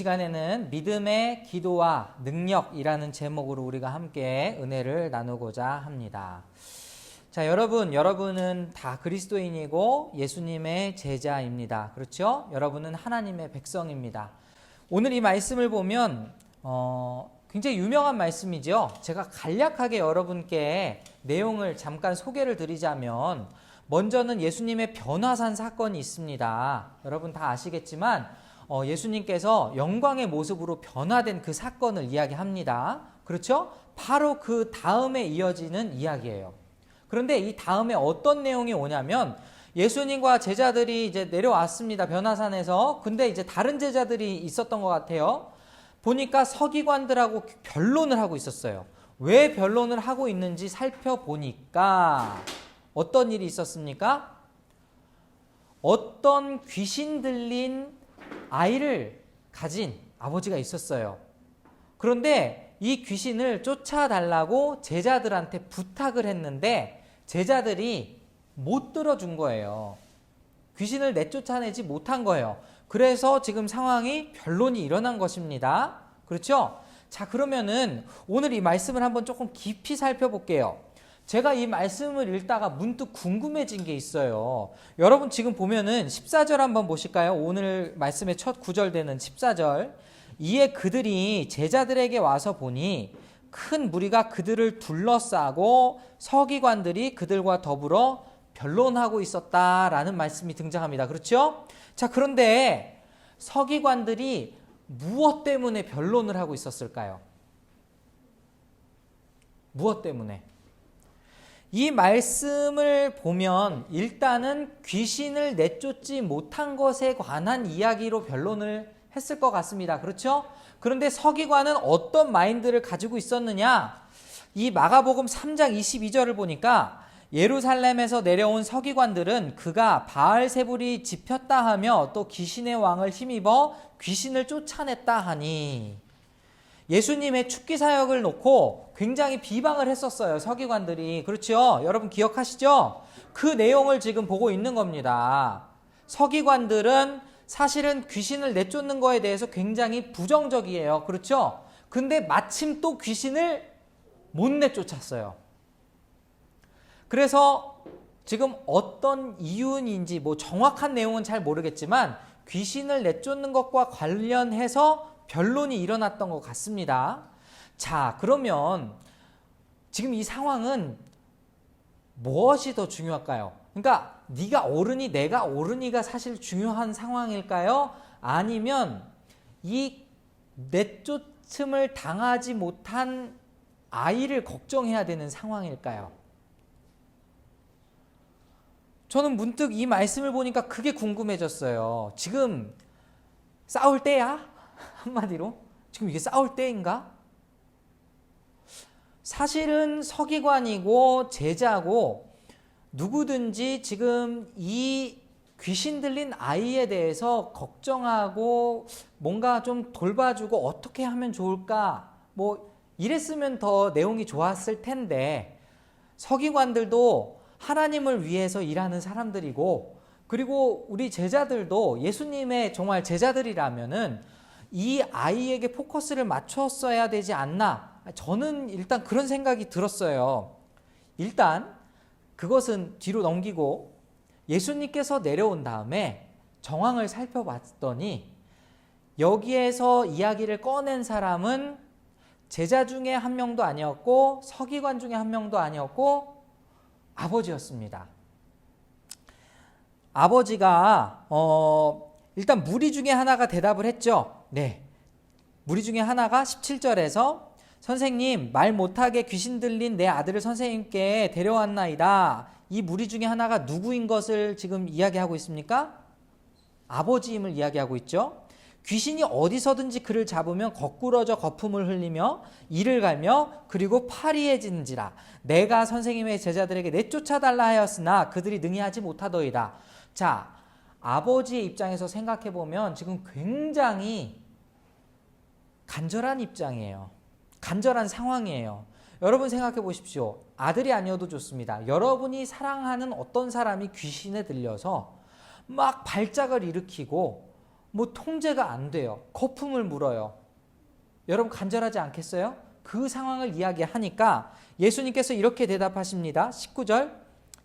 시간에는 믿음의 기도와 능력이라는 제목으로 우리가 함께 은혜를 나누고자 합니다. 자, 여러분, 여러분은 다 그리스도인이고 예수님의 제자입니다. 그렇죠? 여러분은 하나님의 백성입니다. 오늘 이 말씀을 보면 어, 굉장히 유명한 말씀이죠. 제가 간략하게 여러분께 내용을 잠깐 소개를 드리자면 먼저는 예수님의 변화산 사건이 있습니다. 여러분 다 아시겠지만 어, 예수님께서 영광의 모습으로 변화된 그 사건을 이야기합니다. 그렇죠? 바로 그 다음에 이어지는 이야기예요. 그런데 이 다음에 어떤 내용이 오냐면 예수님과 제자들이 이제 내려왔습니다. 변화산에서. 근데 이제 다른 제자들이 있었던 것 같아요. 보니까 서기관들하고 변론을 하고 있었어요. 왜 변론을 하고 있는지 살펴보니까 어떤 일이 있었습니까? 어떤 귀신 들린 아이를 가진 아버지가 있었어요. 그런데 이 귀신을 쫓아달라고 제자들한테 부탁을 했는데 제자들이 못 들어준 거예요. 귀신을 내쫓아내지 못한 거예요. 그래서 지금 상황이 변론이 일어난 것입니다. 그렇죠? 자, 그러면은 오늘 이 말씀을 한번 조금 깊이 살펴볼게요. 제가 이 말씀을 읽다가 문득 궁금해진 게 있어요. 여러분 지금 보면은 14절 한번 보실까요? 오늘 말씀의 첫 구절 되는 14절. 이에 그들이 제자들에게 와서 보니 큰 무리가 그들을 둘러싸고 서기관들이 그들과 더불어 변론하고 있었다라는 말씀이 등장합니다. 그렇죠? 자, 그런데 서기관들이 무엇 때문에 변론을 하고 있었을까요? 무엇 때문에? 이 말씀을 보면 일단은 귀신을 내쫓지 못한 것에 관한 이야기로 변론을 했을 것 같습니다. 그렇죠? 그런데 서기관은 어떤 마인드를 가지고 있었느냐? 이 마가복음 3장 22절을 보니까 예루살렘에서 내려온 서기관들은 그가 바알세불이 집혔다 하며 또 귀신의 왕을 힘입어 귀신을 쫓아냈다 하니 예수님의 축기 사역을 놓고 굉장히 비방을 했었어요. 서기관들이. 그렇죠? 여러분 기억하시죠? 그 내용을 지금 보고 있는 겁니다. 서기관들은 사실은 귀신을 내쫓는 거에 대해서 굉장히 부정적이에요. 그렇죠? 근데 마침 또 귀신을 못 내쫓았어요. 그래서 지금 어떤 이유인지 뭐 정확한 내용은 잘 모르겠지만 귀신을 내쫓는 것과 관련해서 변론이 일어났던 것 같습니다. 자, 그러면 지금 이 상황은 무엇이 더 중요할까요? 그러니까 네가 옳으니 내가 옳으니가 사실 중요한 상황일까요? 아니면 이 내쫓음을 당하지 못한 아이를 걱정해야 되는 상황일까요? 저는 문득 이 말씀을 보니까 그게 궁금해졌어요. 지금 싸울 때야? 한마디로 지금 이게 싸울 때인가? 사실은 서기관이고 제자고 누구든지 지금 이 귀신 들린 아이에 대해서 걱정하고 뭔가 좀 돌봐주고 어떻게 하면 좋을까 뭐 이랬으면 더 내용이 좋았을 텐데 서기관들도 하나님을 위해서 일하는 사람들이고 그리고 우리 제자들도 예수님의 정말 제자들이라면은 이 아이에게 포커스를 맞췄어야 되지 않나. 저는 일단 그런 생각이 들었어요. 일단 그것은 뒤로 넘기고 예수님께서 내려온 다음에 정황을 살펴봤더니 여기에서 이야기를 꺼낸 사람은 제자 중에 한 명도 아니었고 서기관 중에 한 명도 아니었고 아버지였습니다. 아버지가 어 일단 무리 중에 하나가 대답을 했죠. 네. 무리 중에 하나가 17절에서 선생님 말 못하게 귀신 들린 내 아들을 선생님께 데려왔나이다. 이 무리 중에 하나가 누구인 것을 지금 이야기하고 있습니까? 아버지임을 이야기하고 있죠. 귀신이 어디서든지 그를 잡으면 거꾸러져 거품을 흘리며 이를 갈며 그리고 파리해지는지라 내가 선생님의 제자들에게 내쫓아달라 하였으나 그들이 능히 하지 못하더이다. 자, 아버지의 입장에서 생각해 보면 지금 굉장히 간절한 입장이에요. 간절한 상황이에요. 여러분 생각해 보십시오. 아들이 아니어도 좋습니다. 여러분이 사랑하는 어떤 사람이 귀신에 들려서 막 발작을 일으키고 뭐 통제가 안 돼요. 거품을 물어요. 여러분 간절하지 않겠어요? 그 상황을 이야기하니까 예수님께서 이렇게 대답하십니다. 19절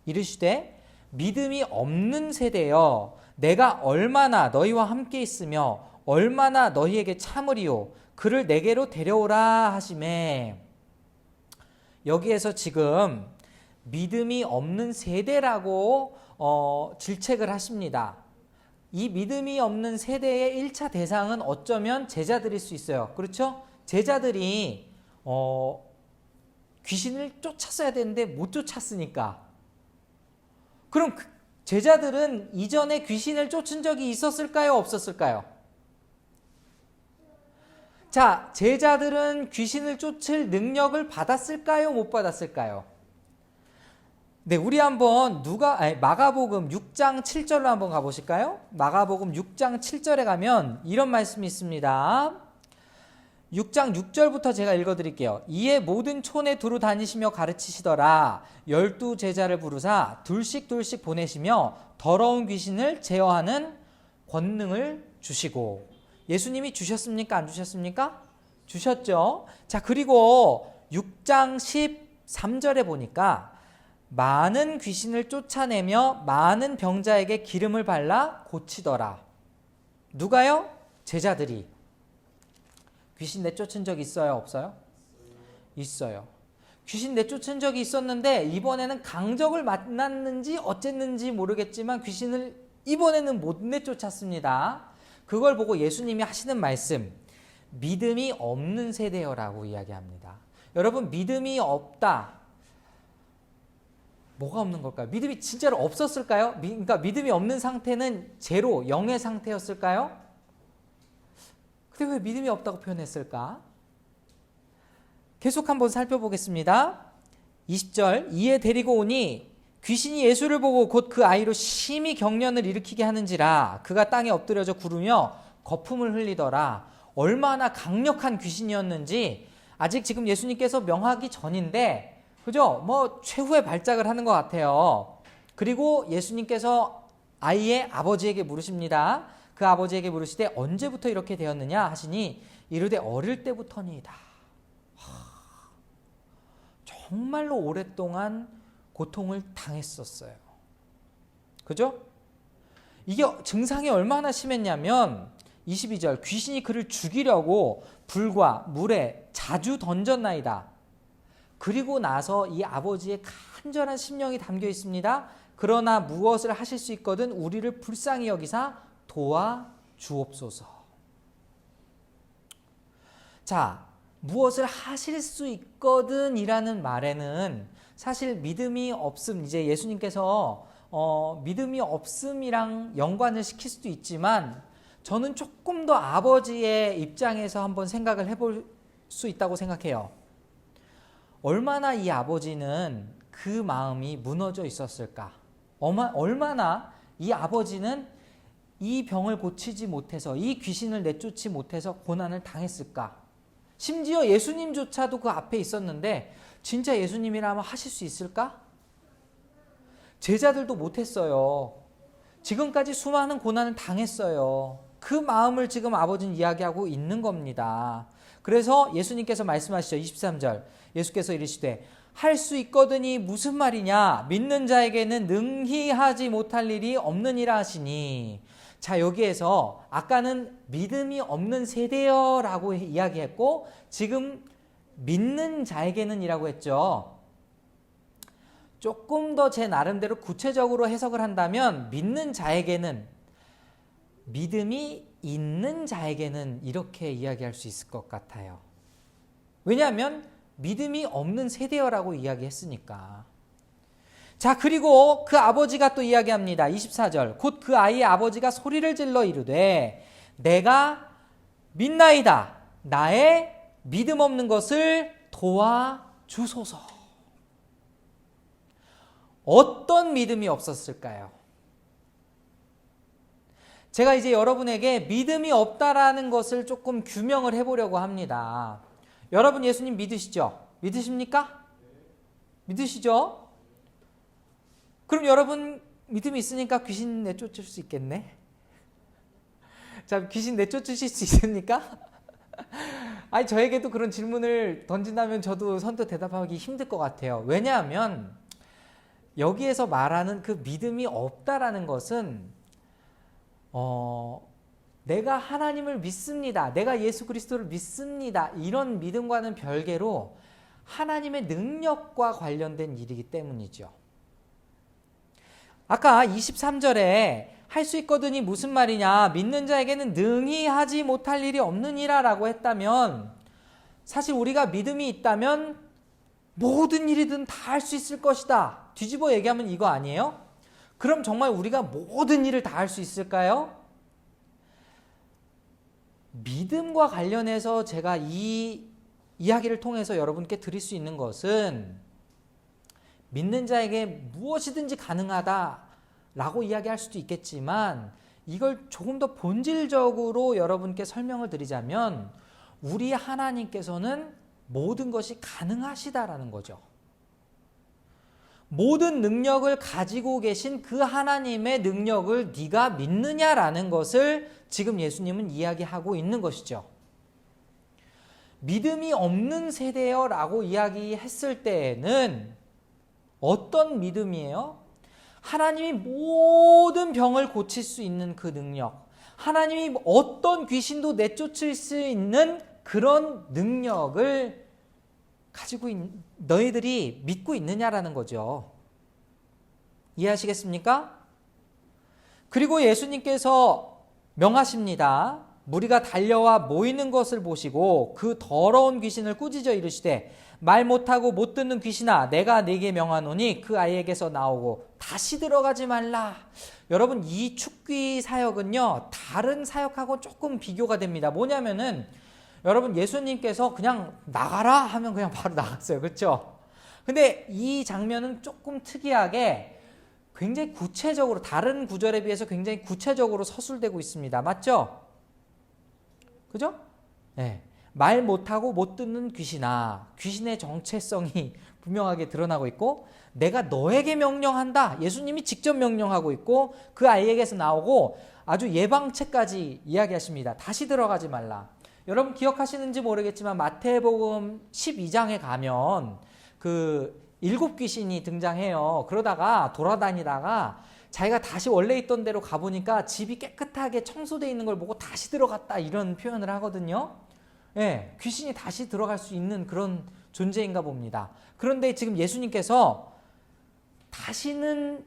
이르시되 믿음이 없는 세대여 내가 얼마나 너희와 함께 있으며 얼마나 너희에게 참으리요 그를 내게로 데려오라 하심에 여기에서 지금 믿음이 없는 세대라고 어, 질책을 하십니다. 이 믿음이 없는 세대의 1차 대상은 어쩌면 제자들일 수 있어요. 그렇죠? 제자들이 어, 귀신을 쫓았어야 되는데 못 쫓았으니까. 그럼 그 제자들은 이전에 귀신을 쫓은 적이 있었을까요? 없었을까요? 자, 제자들은 귀신을 쫓을 능력을 받았을까요? 못 받았을까요? 네, 우리 한번 누가 아니, 마가복음 6장 7절로 한번 가보실까요? 마가복음 6장 7절에 가면 이런 말씀이 있습니다. 6장 6절부터 제가 읽어드릴게요. 이에 모든 촌에 두루 다니시며 가르치시더라. 열두 제자를 부르사 둘씩 둘씩 보내시며 더러운 귀신을 제어하는 권능을 주시고 예수님이 주셨습니까? 안 주셨습니까? 주셨죠. 자, 그리고 6장 13절에 보니까 많은 귀신을 쫓아내며 많은 병자에게 기름을 발라 고치더라. 누가요? 제자들이. 귀신 내쫓은 적 있어요? 없어요? 있어요. 귀신 내쫓은 적이 있었는데 이번에는 강적을 만났는지 어쨌는지 모르겠지만 귀신을 이번에는 못 내쫓았습니다. 그걸 보고 예수님이 하시는 말씀 믿음이 없는 세대여라고 이야기합니다. 여러분 믿음이 없다. 뭐가 없는 걸까요? 믿음이 진짜로 없었을까요? 미, 그러니까 믿음이 없는 상태는 제로, 0의 상태였을까요? 근데 왜 믿음이 없다고 표현했을까? 계속 한번 살펴보겠습니다. 20절 이에 데리고 오니 귀신이 예수를 보고 곧 그 아이로 심히 경련을 일으키게 하는지라 그가 땅에 엎드려져 구르며 거품을 흘리더라 얼마나 강력한 귀신이었는지 아직 지금 예수님께서 명하기 전인데 그죠? 뭐 최후의 발작을 하는 것 같아요. 그리고 예수님께서 아이의 아버지에게 물으십니다. 그 아버지에게 물으시되 언제부터 이렇게 되었느냐 하시니 이르되 어릴 때부터니이다. 정말로 오랫동안 고통을 당했었어요. 그죠? 이게 증상이 얼마나 심했냐면 22절 귀신이 그를 죽이려고 불과 물에 자주 던졌나이다. 그리고 나서 이 아버지의 간절한 심령이 담겨 있습니다. 그러나 무엇을 하실 수 있거든 우리를 불쌍히 여기사 도와 주옵소서. 자, 무엇을 하실 수 있거든이라는 말에는 사실 믿음이 없음 이제 예수님께서 어, 믿음이 없음이랑 연관을 시킬 수도 있지만 저는 조금 더 아버지의 입장에서 한번 생각을 해볼 수 있다고 생각해요. 얼마나 이 아버지는 그 마음이 무너져 있었을까? 얼마나 이 아버지는 이 병을 고치지 못해서 이 귀신을 내쫓지 못해서 고난을 당했을까? 심지어 예수님조차도 그 앞에 있었는데 진짜 예수님이라면 하실 수 있을까? 제자들도 못했어요. 지금까지 수많은 고난을 당했어요. 그 마음을 지금 아버지는 이야기하고 있는 겁니다. 그래서 예수님께서 말씀하시죠. 23절. 예수께서 이르시되 할 수 있거든이 무슨 말이냐? 믿는 자에게는 능히 하지 못할 일이 없느니라 하시니. 자, 여기에서 아까는 믿음이 없는 세대여 라고 이야기했고 지금 믿는 자에게는 이라고 했죠. 조금 더 제 나름대로 구체적으로 해석을 한다면 믿는 자에게는 믿음이 있는 자에게는 이렇게 이야기할 수 있을 것 같아요. 왜냐하면 믿음이 없는 세대여라고 이야기했으니까. 자, 그리고 그 아버지가 또 이야기합니다. 24절. 곧 그 아이의 아버지가 소리를 질러 이르되 내가 믿나이다. 나의 믿음 없는 것을 도와주소서. 어떤 믿음이 없었을까요? 제가 이제 여러분에게 믿음이 없다라는 것을 조금 규명을 해보려고 합니다. 여러분 예수님 믿으시죠? 믿으십니까? 믿으시죠? 그럼 여러분 믿음이 있으니까 귀신 내쫓을 수 있겠네? 자, 귀신 내쫓으실 수 있습니까? 아니, 저에게도 그런 질문을 던진다면 저도 선뜻 대답하기 힘들 것 같아요. 왜냐하면 여기에서 말하는 그 믿음이 없다라는 것은 어, 내가 하나님을 믿습니다. 내가 예수 그리스도를 믿습니다. 이런 믿음과는 별개로 하나님의 능력과 관련된 일이기 때문이죠. 아까 23절에 할 수 있거든이 무슨 말이냐? 믿는 자에게는 능히 하지 못할 일이 없느니라 라고 했다면 사실 우리가 믿음이 있다면 모든 일이든 다 할 수 있을 것이다. 뒤집어 얘기하면 이거 아니에요? 그럼 정말 우리가 모든 일을 다 할 수 있을까요? 믿음과 관련해서 제가 이 이야기를 통해서 여러분께 드릴 수 있는 것은 믿는 자에게 무엇이든지 가능하다라고 이야기할 수도 있겠지만 이걸 조금 더 본질적으로 여러분께 설명을 드리자면 우리 하나님께서는 모든 것이 가능하시다라는 거죠. 모든 능력을 가지고 계신 그 하나님의 능력을 네가 믿느냐라는 것을 지금 예수님은 이야기하고 있는 것이죠. 믿음이 없는 세대여라고 이야기했을 때에는 어떤 믿음이에요? 하나님이 모든 병을 고칠 수 있는 그 능력, 하나님이 어떤 귀신도 내쫓을 수 있는 그런 능력을 가지고 있, 너희들이 믿고 있느냐라는 거죠. 이해하시겠습니까? 그리고 예수님께서 명하십니다. 무리가 달려와 모이는 것을 보시고 그 더러운 귀신을 꾸짖어 이르시되 말 못하고 못 듣는 귀신아 내가 네게 명하노니 그 아이에게서 나오고 다시 들어가지 말라. 여러분 이 축귀 사역은요 다른 사역하고 조금 비교가 됩니다. 뭐냐면은 여러분 예수님께서 그냥 나가라 하면 그냥 바로 나갔어요. 그렇죠? 근데 이 장면은 조금 특이하게 굉장히 구체적으로 다른 구절에 비해서 굉장히 구체적으로 서술되고 있습니다. 맞죠? 그죠? 네. 말 못하고 못 듣는 귀신아 귀신의 정체성이 분명하게 드러나고 있고 내가 너에게 명령한다 예수님이 직접 명령하고 있고 그 아이에게서 나오고 아주 예방책까지 이야기하십니다 다시 들어가지 말라 여러분 기억하시는지 모르겠지만 마태복음 12장에 가면 그 일곱 귀신이 등장해요. 그러다가 돌아다니다가 자기가 다시 원래 있던 데로 가보니까 집이 깨끗하게 청소되어 있는 걸 보고 다시 들어갔다 이런 표현을 하거든요. 예, 귀신이 다시 들어갈 수 있는 그런 존재인가 봅니다. 그런데 지금 예수님께서 다시는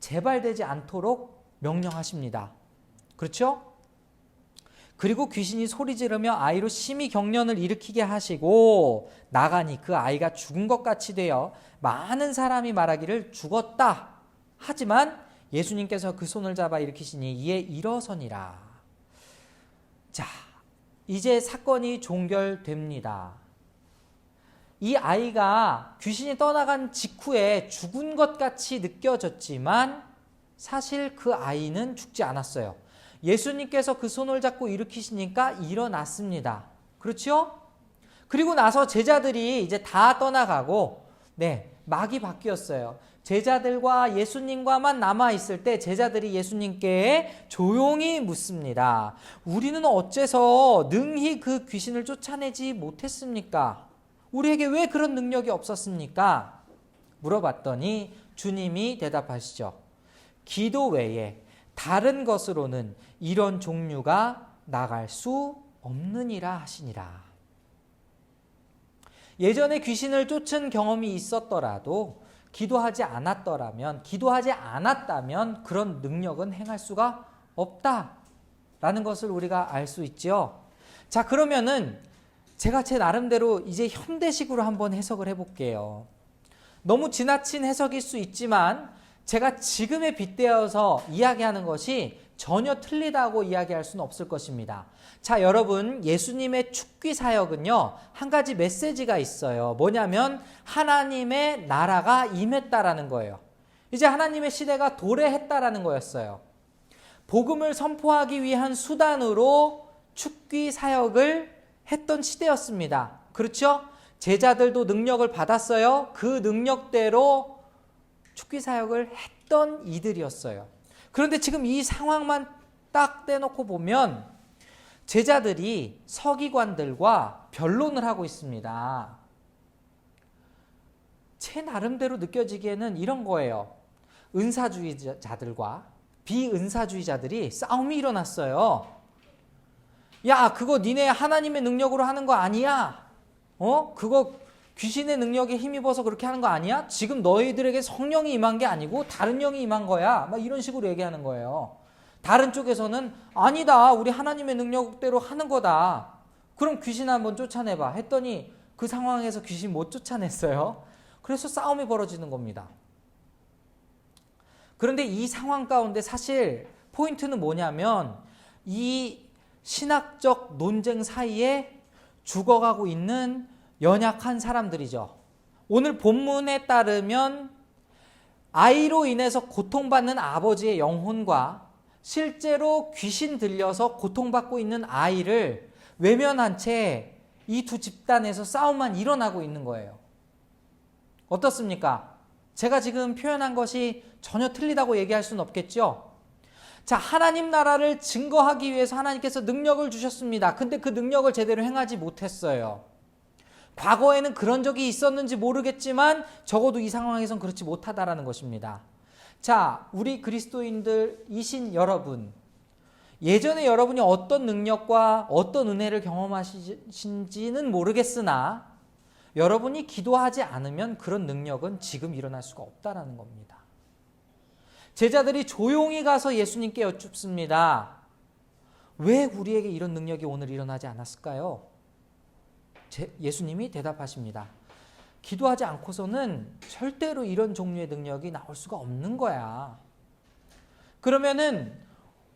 재발되지 않도록 명령하십니다. 그렇죠? 그리고 귀신이 소리 지르며 아이로 심히 경련을 일으키게 하시고 나가니 그 아이가 죽은 것 같이 되어 많은 사람이 말하기를 죽었다. 하지만 예수님께서 그 손을 잡아 일으키시니 이에 일어서니라. 자, 이제 사건이 종결됩니다. 이 아이가 귀신이 떠나간 직후에 죽은 것 같이 느껴졌지만 사실 그 아이는 죽지 않았어요. 예수님께서 그 손을 잡고 일으키시니까 일어났습니다. 그렇죠? 그리고 나서 제자들이 이제 다 떠나가고, 네, 막이 바뀌었어요. 제자들과 예수님과만 남아 있을 때 제자들이 예수님께 조용히 묻습니다. 우리는 어째서 능히 그 귀신을 쫓아내지 못했습니까? 우리에게 왜 그런 능력이 없었습니까? 물어봤더니 주님이 대답하시죠. 기도 외에 다른 것으로는 이런 종류가 나갈 수 없느니라 하시니라. 예전에 귀신을 쫓은 경험이 있었더라도 기도하지 않았더라면, 기도하지 않았다면 그런 능력은 행할 수가 없다라는 것을 우리가 알 수 있죠. 자, 그러면은 제가 제 나름대로 이제 현대식으로 한번 해석을 해볼게요. 너무 지나친 해석일 수 있지만 제가 지금에 빗대어서 이야기하는 것이 전혀 틀리다고 이야기할 수는 없을 것입니다. 자, 여러분, 예수님의 축귀 사역은요, 한 가지 메시지가 있어요. 뭐냐면, 하나님의 나라가 임했다라는 거예요. 이제 하나님의 시대가 도래했다라는 거였어요. 복음을 선포하기 위한 수단으로 축귀 사역을 했던 시대였습니다. 그렇죠? 제자들도 능력을 받았어요. 그 능력대로 축귀 사역을 했던 이들이었어요. 그런데 지금 이 상황만 딱 떼놓고 보면 제자들이 서기관들과 변론을 하고 있습니다. 제 나름대로 느껴지기에는 이런 거예요. 은사주의자들과 비은사주의자들이 싸움이 일어났어요. 야, 그거 니네 하나님의 능력으로 하는 거 아니야? 어? 그거 귀신의 능력에 힘입어서 그렇게 하는 거 아니야? 지금 너희들에게 성령이 임한 게 아니고 다른 영이 임한 거야. 막 이런 식으로 얘기하는 거예요. 다른 쪽에서는 아니다. 우리 하나님의 능력대로 하는 거다. 그럼 귀신 한번 쫓아내봐. 했더니 그 상황에서 귀신 못 쫓아냈어요. 그래서 싸움이 벌어지는 겁니다. 그런데 이 상황 가운데 사실 포인트는 뭐냐면 이 신학적 논쟁 사이에 죽어가고 있는 연약한 사람들이죠. 오늘 본문에 따르면 아이로 인해서 고통받는 아버지의 영혼과 실제로 귀신 들려서 고통받고 있는 아이를 외면한 채 이 두 집단에서 싸움만 일어나고 있는 거예요. 어떻습니까? 제가 지금 표현한 것이 전혀 틀리다고 얘기할 수는 없겠죠? 자, 하나님 나라를 증거하기 위해서 하나님께서 능력을 주셨습니다. 근데 그 능력을 제대로 행하지 못했어요. 과거에는 그런 적이 있었는지 모르겠지만 적어도 이 상황에선 그렇지 못하다라는 것입니다. 자, 우리 그리스도인들 이신 여러분, 예전에 여러분이 어떤 능력과 어떤 은혜를 경험하신지는 모르겠으나 여러분이 기도하지 않으면 그런 능력은 지금 일어날 수가 없다라는 겁니다. 제자들이 조용히 가서 예수님께 여쭙습니다. 왜 우리에게 이런 능력이 오늘 일어나지 않았을까요? 예수님이 대답하십니다. 기도하지 않고서는 절대로 이런 종류의 능력이 나올 수가 없는 거야. 그러면은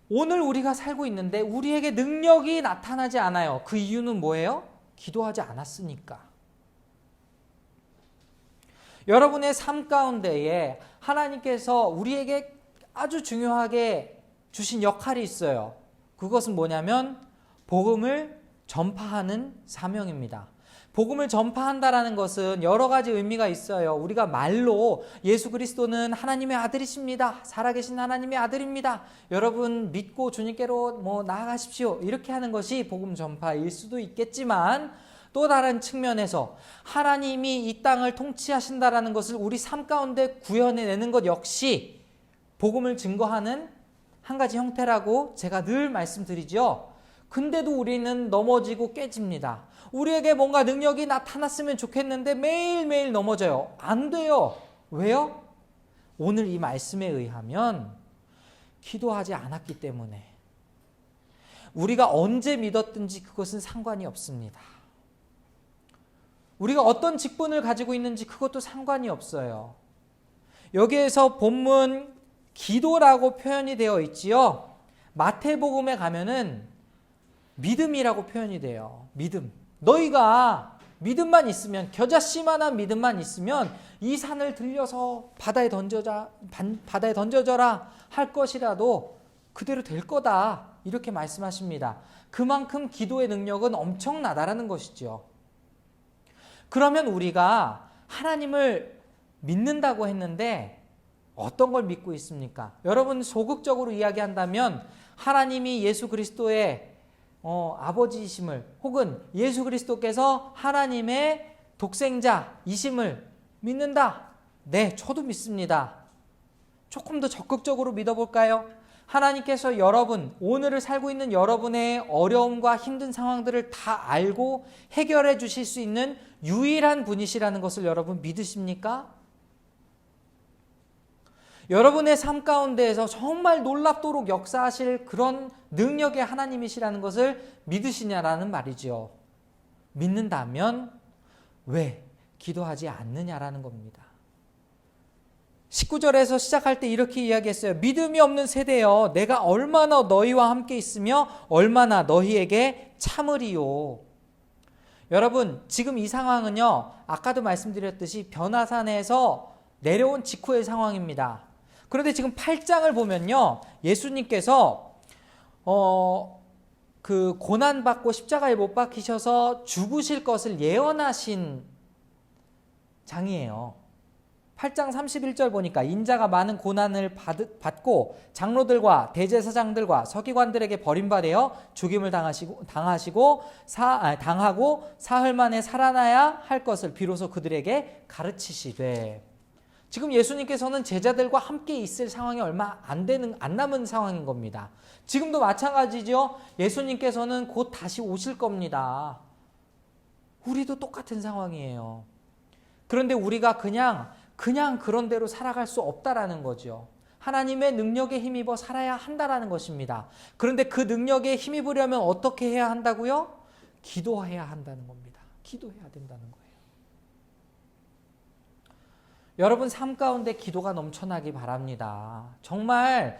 오늘 우리가 살고 있는데 우리에게 능력이 나타나지 않아요. 그 이유는 뭐예요? 기도하지 않았으니까. 여러분의 삶 가운데에 하나님께서 우리에게 아주 중요하게 주신 역할이 있어요. 그것은 뭐냐면 복음을 전파하는 사명입니다. 복음을 전파한다라는 것은 여러 가지 의미가 있어요. 우리가 말로 예수 그리스도는 하나님의 아들이십니다. 살아계신 하나님의 아들입니다. 여러분 믿고 주님께로 뭐 나아가십시오. 이렇게 하는 것이 복음 전파일 수도 있겠지만 또 다른 측면에서 하나님이 이 땅을 통치하신다라는 것을 우리 삶 가운데 구현해 내는 것 역시 복음을 증거하는 한 가지 형태라고 제가 늘 말씀드리죠. 근데도 우리는 넘어지고 깨집니다. 우리에게 뭔가 능력이 나타났으면 좋겠는데 매일매일 넘어져요. 안 돼요. 왜요? 오늘 이 말씀에 의하면 기도하지 않았기 때문에 우리가 언제 믿었든지 그것은 상관이 없습니다. 우리가 어떤 직분을 가지고 있는지 그것도 상관이 없어요. 여기에서 본문 기도라고 표현이 되어 있지요. 마태복음에 가면은 믿음이라고 표현이 돼요. 믿음. 너희가 믿음만 있으면 겨자씨만한 믿음만 있으면 이 산을 들려서 바다에 던져자 바다에 던져져라 할 것이라도 그대로 될 거다 이렇게 말씀하십니다. 그만큼 기도의 능력은 엄청나다라는 것이죠. 그러면 우리가 하나님을 믿는다고 했는데 어떤 걸 믿고 있습니까? 여러분 소극적으로 이야기한다면 하나님이 예수 그리스도의 어, 아버지이심을 혹은 예수 그리스도께서 하나님의 독생자 이심을 믿는다. 네, 저도 믿습니다. 조금 더 적극적으로 믿어볼까요? 하나님께서 여러분, 오늘을 살고 있는 여러분의 어려움과 힘든 상황들을 다 알고 해결해 주실 수 있는 유일한 분이시라는 것을 여러분 믿으십니까? 여러분의 삶 가운데에서 정말 놀랍도록 역사하실 그런 능력의 하나님이시라는 것을 믿으시냐라는 말이죠. 믿는다면 왜 기도하지 않느냐라는 겁니다. 19절에서 시작할 때 이렇게 이야기했어요. 믿음이 없는 세대여, 내가 얼마나 너희와 함께 있으며 얼마나 너희에게 참으리요. 여러분, 지금 이 상황은요, 아까도 말씀드렸듯이 변화산에서 내려온 직후의 상황입니다. 그런데 지금 8장을 보면요. 예수님께서 어, 그 고난 받고 십자가에 못 박히셔서 죽으실 것을 예언하신 장이에요. 8장 31절 보니까 인자가 많은 고난을 받, 받고 장로들과 대제사장들과 서기관들에게 버림받아 죽임을 당하시고 당하시고 사 아, 당하고 사흘 만에 살아나야 할 것을 비로소 그들에게 가르치시되 지금 예수님께서는 제자들과 함께 있을 상황이 얼마 안 되는 안 남은 상황인 겁니다. 지금도 마찬가지죠. 예수님께서는 곧 다시 오실 겁니다. 우리도 똑같은 상황이에요. 그런데 우리가 그냥 그냥 그런 대로 살아갈 수 없다라는 거죠. 하나님의 능력에 힘입어 살아야 한다라는 것입니다. 그런데 그 능력에 힘입으려면 어떻게 해야 한다고요? 기도해야 한다는 겁니다. 기도해야 된다는 거예요. 여러분 삶 가운데 기도가 넘쳐나기 바랍니다. 정말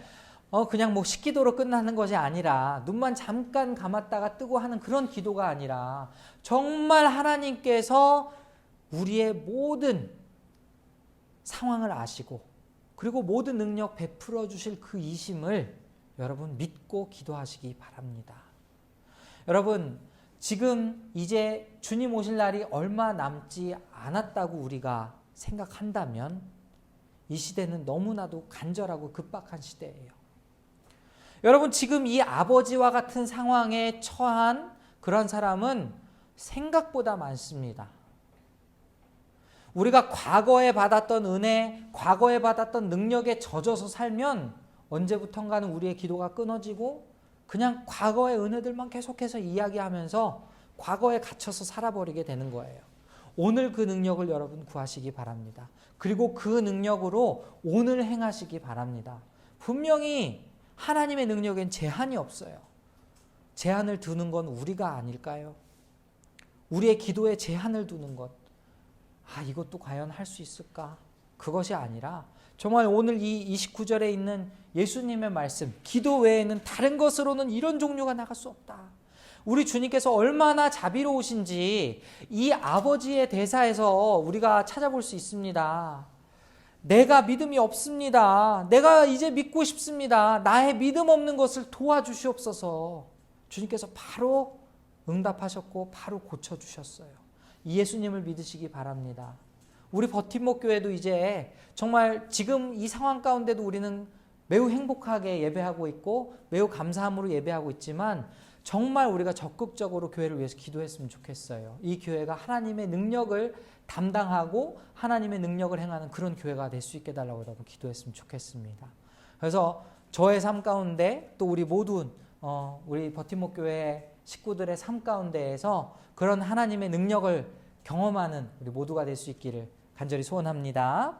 어 그냥 뭐 식기도로 끝나는 것이 아니라 눈만 잠깐 감았다가 뜨고 하는 그런 기도가 아니라 정말 하나님께서 우리의 모든 상황을 아시고 그리고 모든 능력 베풀어 주실 그 이심을 여러분 믿고 기도하시기 바랍니다. 여러분 지금 이제 주님 오실 날이 얼마 남지 않았다고 우리가 생각한다면 이 시대는 너무나도 간절하고 급박한 시대예요. 여러분 지금 이 아버지와 같은 상황에 처한 그런 사람은 생각보다 많습니다. 우리가 과거에 받았던 은혜, 과거에 받았던 능력에 젖어서 살면 언제부턴가는 우리의 기도가 끊어지고 그냥 과거의 은혜들만 계속해서 이야기하면서 과거에 갇혀서 살아버리게 되는 거예요. 오늘 그 능력을 여러분 구하시기 바랍니다. 그리고 그 능력으로 오늘 행하시기 바랍니다. 분명히 하나님의 능력엔 제한이 없어요. 제한을 두는 건 우리가 아닐까요? 우리의 기도에 제한을 두는 것. 아, 이것도 과연 할 수 있을까? 그것이 아니라 정말 오늘 이 29절에 있는 예수님의 말씀, 기도 외에는 다른 것으로는 이런 종류가 나갈 수 없다. 우리 주님께서 얼마나 자비로우신지 이 아버지의 대사에서 우리가 찾아볼 수 있습니다. 내가 믿음이 없습니다. 내가 이제 믿고 싶습니다. 나의 믿음 없는 것을 도와주시옵소서. 주님께서 바로 응답하셨고 바로 고쳐주셨어요. 이 예수님을 믿으시기 바랍니다. 우리 버팀목 교회도 이제 정말 지금 이 상황 가운데도 우리는 매우 행복하게 예배하고 있고 매우 감사함으로 예배하고 있지만 정말 우리가 적극적으로 교회를 위해서 기도했으면 좋겠어요. 이 교회가 하나님의 능력을 담당하고 하나님의 능력을 행하는 그런 교회가 될 수 있게 달라고 여러분 기도했으면 좋겠습니다. 그래서 저의 삶 가운데 또 우리 모든 어, 우리 버팀목 교회 식구들의 삶 가운데에서 그런 하나님의 능력을 경험하는 우리 모두가 될 수 있기를 간절히 소원합니다.